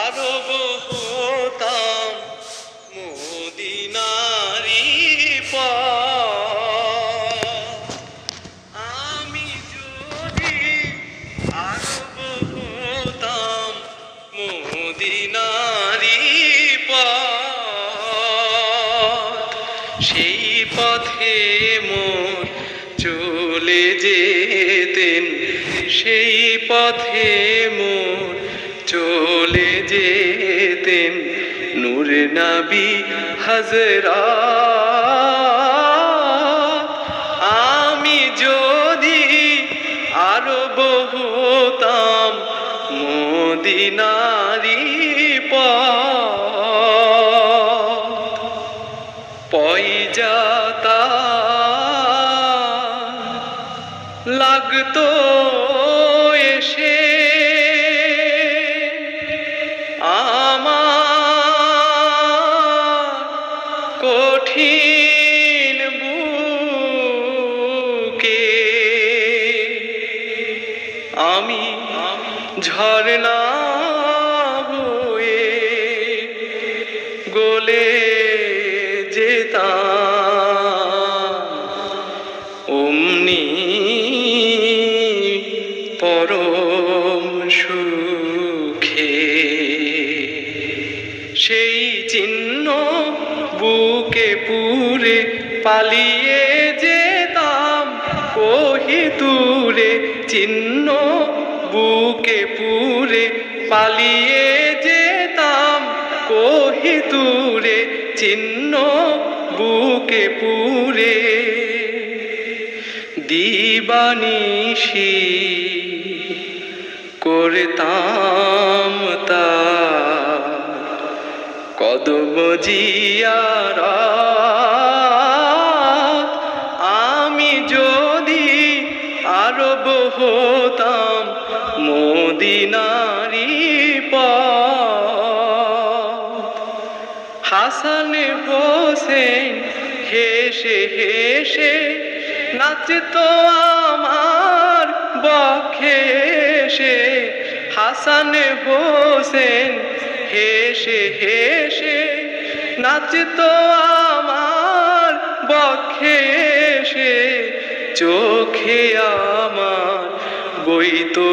আরব হতাম মোদিনারি আমি যদি আরব হতাম মোদিনারি সেই পথে মোর চলে যেতেন, সেই পথে মোর চলে যেতেন নূর নবী হাজরা। আমি যদি আরও বহুতাম মদিনারি পয়জাতা লাগতো কঠিন বুকে। আমি ঝরনা হয়ে গলে যেতাম। অমনি পরম সুখে সেই চিহ্ন বুকে পুরে পালিয়ে যেতাম। কহি দূরে, চিহ্ন বুকে পুরে পালিয়ে যেতাম। কহি দূরে, চিহ্ন বুকে পুরে। দিবানিশি করতাম। কদম আমি যদি আরব হতাম মদিনারি হাসান হোসেন হেসে হেসে নাচতো আমার বক্ষে হাসান হোসেন হেসে হেসে নাচিত আমার বক্ষে সে চোখে আমার বইতো